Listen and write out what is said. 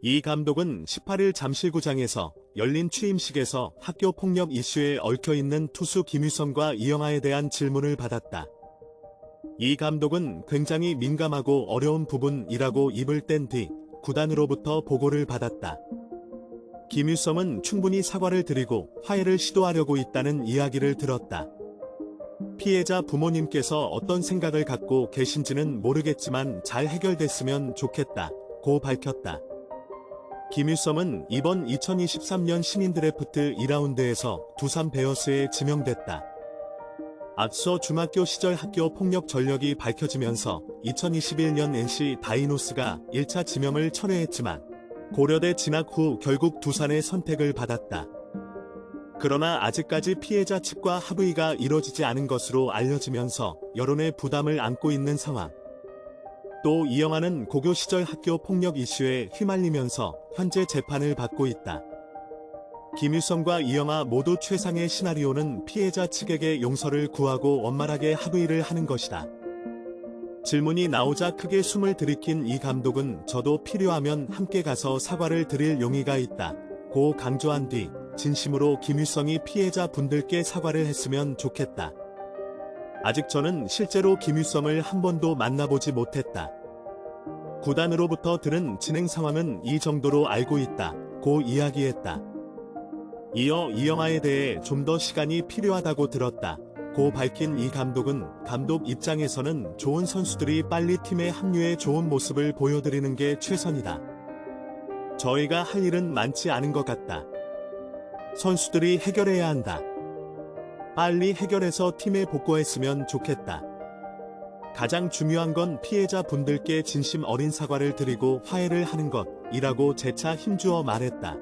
이 감독은 18일 잠실구장에서 열린 취임식에서 학교 폭력 이슈에 얽혀있는 투수 김유성과 이영아에 대한 질문을 받았다. 이 감독은 굉장히 민감하고 어려운 부분이라고 입을 뗀 뒤 구단으로부터 보고를 받았다. 김유성은 충분히 사과를 드리고 화해를 시도하려고 있다는 이야기를 들었다. 피해자 부모님께서 어떤 생각을 갖고 계신지는 모르겠지만 잘 해결됐으면 좋겠다. 고 밝혔다. 김일성은 이번 2023년 신인 드래프트 2라운드에서 두산 베어스에 지명됐다. 앞서 중학교 시절 학교 폭력 전력이 밝혀지면서 2021년 NC 다이노스가 1차 지명을 철회했지만 고려대 진학 후 결국 두산의 선택을 받았다. 그러나 아직까지 피해자 측과 합의가 이뤄지지 않은 것으로 알려지면서 여론의 부담을 안고 있는 상황. 또 이영아는 고교 시절 학교 폭력 이슈에 휘말리면서 현재 재판을 받고 있다. 김유성과 이영아 모두 최상의 시나리오는 피해자 측에게 용서를 구하고 원만하게 합의를 하는 것이다. 질문이 나오자 크게 숨을 들이킨 이 감독은 저도 필요하면 함께 가서 사과를 드릴 용의가 있다. 고 강조한 뒤 진심으로 김유성이 피해자 분들께 사과를 했으면 좋겠다. 아직 저는 실제로 김유성을 한 번도 만나보지 못했다. 구단으로부터 들은 진행 상황은 이 정도로 알고 있다. 고 이야기했다. 이어 이영아에 대해 좀 더 시간이 필요하다고 들었다. 고 밝힌 이 감독은 감독 입장에서는 좋은 선수들이 빨리 팀에 합류해 좋은 모습을 보여드리는 게 최선이다. 저희가 할 일은 많지 않은 것 같다. 선수들이 해결해야 한다. 빨리 해결해서 팀에 복구했으면 좋겠다. 가장 중요한 건 피해자 분들께 진심 어린 사과를 드리고 화해를 하는 것이라고 재차 힘주어 말했다.